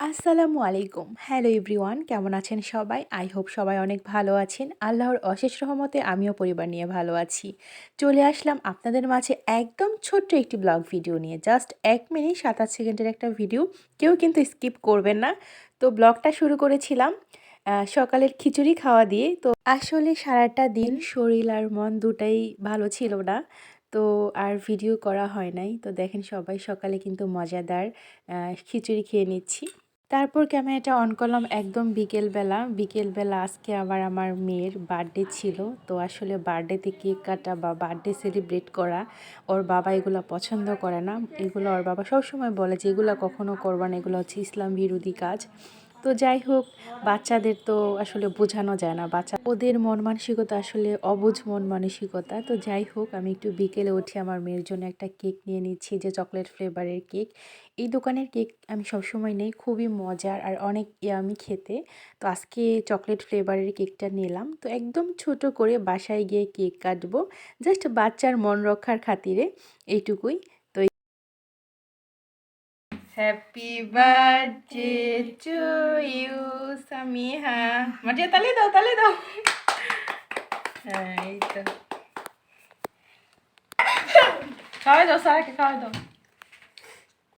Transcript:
আসসালামু আলাইকুম। Hello everyone কেমন আছেন সবাই? আই হোপ সবাই অনেক ভালো আছেন। আল্লাহর অশেষ রহমতে আমিও পরিবার নিয়ে ভালো আছি। চলে আসলাম আপনাদের মাঝে একদম ছোট্ট একটি ব্লগ ভিডিও নিয়ে। জাস্ট এক মিনিট, সাতাশ সেকেন্ডের একটা ভিডিও কেউ কিন্তু স্কিপ করবেন না। তো ব্লগটা শুরু করেছিলাম সকালের খিচুড়ি খাওয়া দিয়ে। তো আসলে সারাটা দিন শরীর আর মন দুটাই ভালো ছিল না। তো আর ভিডিও করা হয় নাই। তো দেখেন সবাই সকালে কিন্তু মজাদার খিচুড়ি খেয়ে নিচ্ছি। তারপর এটা অন করলাম একদম বিকেলবেলা। বিকেলবেলা আজকে আবার আমার মেয়ের বার্থডে ছিল। তো আসলে বার্থডেতে কেক কাটা বা বার্থডে সেলিব্রেট করা, ওর বাবা এগুলো পছন্দ করে না। এগুলো ওর বাবা সবসময় বলে যে, এগুলো কখনো করবা না। এগুলো হচ্ছে ইসলাম বিরোধী কাজ। তো যাই হোক, বাচ্চাদের তো আসলে বোঝানো যায় না। বাচ্চা, ওদের মন মানসিকতা আসলে অবুঝ মন মানসিকতা। তো যাই হোক, আমি একটু বিকেলে উঠে আমার মেয়ের জন্য একটা কেক নিয়ে নিচ্ছি, যে চকলেট ফ্লেভারের কেক। এই দোকানের কেক আমি সবসময় নেই, খুবই মজার আর অনেক ইয়ামি খেতে। তো আজকে চকলেট ফ্লেভারের কেকটা নিলাম। তো একদম ছোট করে বাসায় গিয়ে কেক কাটবো, জাস্ট বাচ্চার মন রক্ষার খাতিরে এইটুকুই। Happy birthday to you Samiha মাঝে তালে দাও তালে দাও হ্যাঁ এই তো খাওয়াই দাও সারাকে খাওয়াই দাও